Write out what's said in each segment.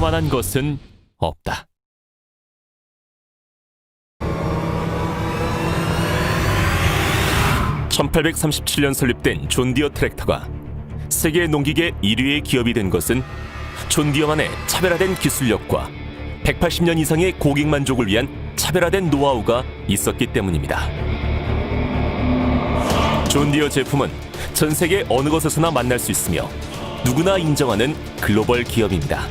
만한 것은 없다. (1837년) 설립된 존디어 트랙터가 세계 농기계 1위의 기업이 된 것은 존디어만의 차별화된 기술력과 180년 이상의 고객 만족을 위한 차별화된 노하우가 있었기 때문입니다. 존디어 제품은 전 세계 어느 곳에서나 만날 수 있으며 누구나 인정하는 글로벌 기업입니다.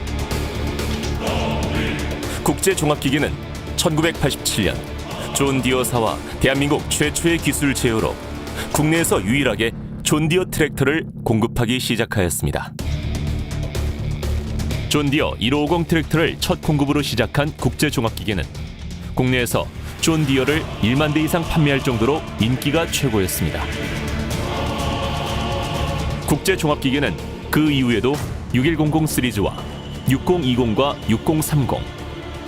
국제종합기계는 1987년 존 디어사와 대한민국 최초의 기술 제휴로 국내에서 유일하게 존 디어 트랙터를 공급하기 시작하였습니다. 존 디어 1550 트랙터를 첫 공급으로 시작한 국제종합기계는 국내에서 존 디어를 1만 대 이상 판매할 정도로 인기가 최고였습니다. 국제종합기계는 그 이후에도 6100 시리즈와 6020과 6030,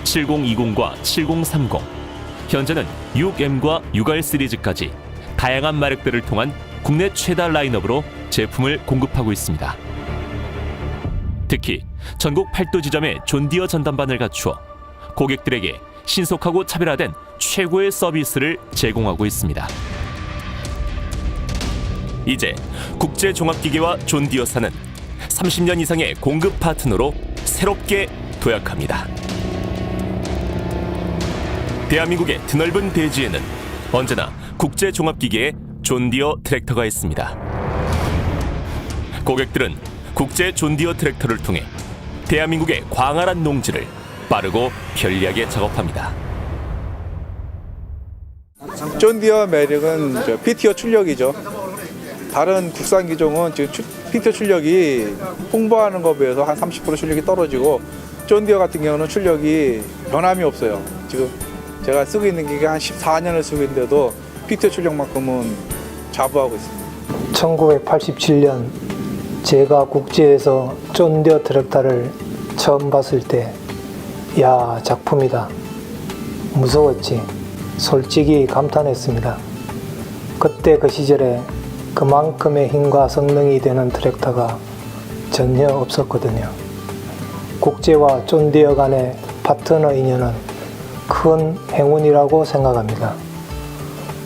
7020과 7030, 현재는 6M과 6R 시리즈까지 다양한 마력들을 통한 국내 최다 라인업으로 제품을 공급하고 있습니다. 특히 전국 8도 지점에 존디어 전담반을 갖추어 고객들에게 신속하고 차별화된 최고의 서비스를 제공하고 있습니다. 이제 국제 종합기계와 존디어사는 30년 이상의 공급 파트너로 새롭게 도약합니다. 대한민국의 드넓은 대지에는 언제나 국제종합기계의 존디어 트랙터가 있습니다. 고객들은 국제 존디어 트랙터를 통해 대한민국의 광활한 농지를 빠르고 편리하게 작업합니다. 존디어 매력은 저 PTO 출력이죠. 다른 국산 기종은 지금 추- PTO 출력이 홍보하는 것에 비해서 한 30% 출력이 떨어지고 존디어 같은 경우는 출력이 변함이 없어요. 지금 제가 쓰고 있는 기계 한 14년을 쓰고 있는데도 PTO 출력만큼은 자부하고 있습니다. 1987년 제가 국제에서 쫀디어 트랙터를 처음 봤을 때, 야, 작품이다. 무서웠지. 솔직히 감탄했습니다. 그때 그 시절에 그만큼의 힘과 성능이 되는 트랙터가 전혀 없었거든요. 국제와 쫀디어 간의 파트너 인연은 큰 행운이라고 생각합니다.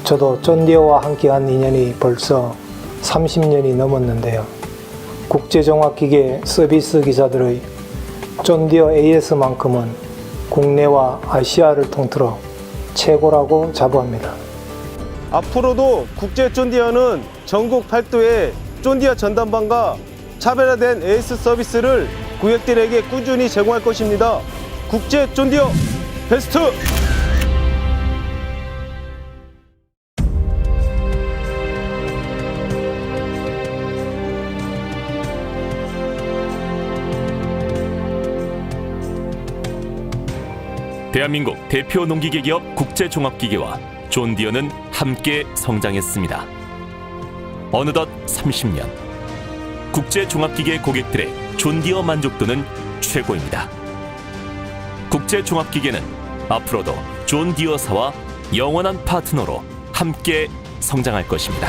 저도 쫀디어와 함께한 인연이 벌써 30년이 넘었는데요. 국제종합기계 서비스 기사들의 쫀디어 AS만큼은 국내와 아시아를 통틀어 최고라고 자부합니다. 앞으로도 국제 쫀디어는 전국 8도의 쫀디어 전담반과 차별화된 에이스 서비스를 고객들에게 꾸준히 제공할 것입니다. 국제 쫀디어 베스트! 대한민국 대표 농기계 기업 국제종합기계와 존디어는 함께 성장했습니다. 어느덧 30년. 국제종합기계 고객들의 존디어 만족도는 최고입니다. 국제종합기계는 앞으로도 존 디어사와 영원한 파트너로 함께 성장할 것입니다.